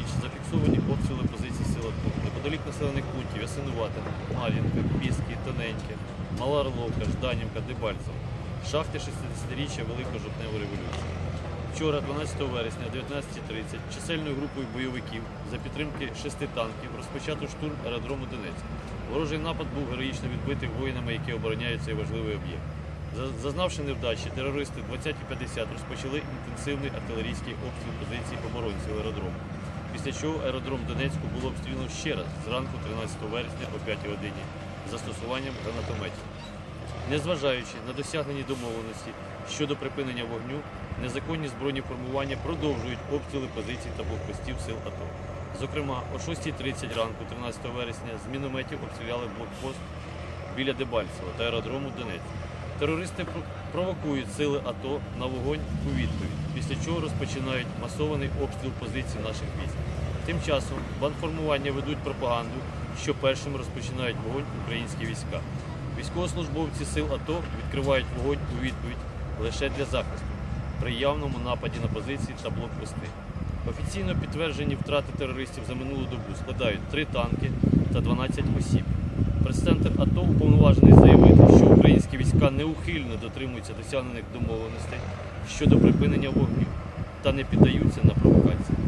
ніч зафіксовані обстріли позицій сил АТО. Неподалік населених пунктів Ясинуватина, Мар'їнка, Піски, Тоненьке, Мала Орловка, Жданівка, Дебальцево. Шахти 60-річчя Великої жовтневої революції. Вчора, 12 вересня, о 19.30, чисельною групою бойовиків за підтримки шести танків розпочато штурм аеродрому Донецьк. Ворожий напад був героїчно відбитий воїнами, які обороняють цей важливий об'єкт. Зазнавши невдачі, терористи 20.50 розпочали інтенсивний артилерійський обстріл позицій оборонців аеродрому. Після чого аеродром Донецьку було обстріляно ще раз зранку 13 вересня о 5 годині застосуванням гранатометів. Незважаючи на досягнені домовленості щодо припинення вогню, незаконні збройні формування продовжують обстріли позицій та блокпостів сил АТО. Зокрема, о 6.30 ранку 13 вересня з мінометів обстріляли блокпост біля Дебальцева та аеродрому Донецьк. Терористи провокують сили АТО на вогонь у відповідь, після чого розпочинають масований обстріл позицій наших військ. Тим часом бандформування ведуть пропаганду, що першим розпочинають вогонь українські війська. Військовослужбовці сил АТО відкривають вогонь у відповідь лише для захисту при явному нападі на позиції та блокпости. Офіційно підтверджені втрати терористів за минулу добу складають 3 танки та 12 осіб. Прес-центр АТО уповноважений що українські війська неухильно дотримуються досягнених домовленостей щодо припинення вогню та не піддаються на провокації.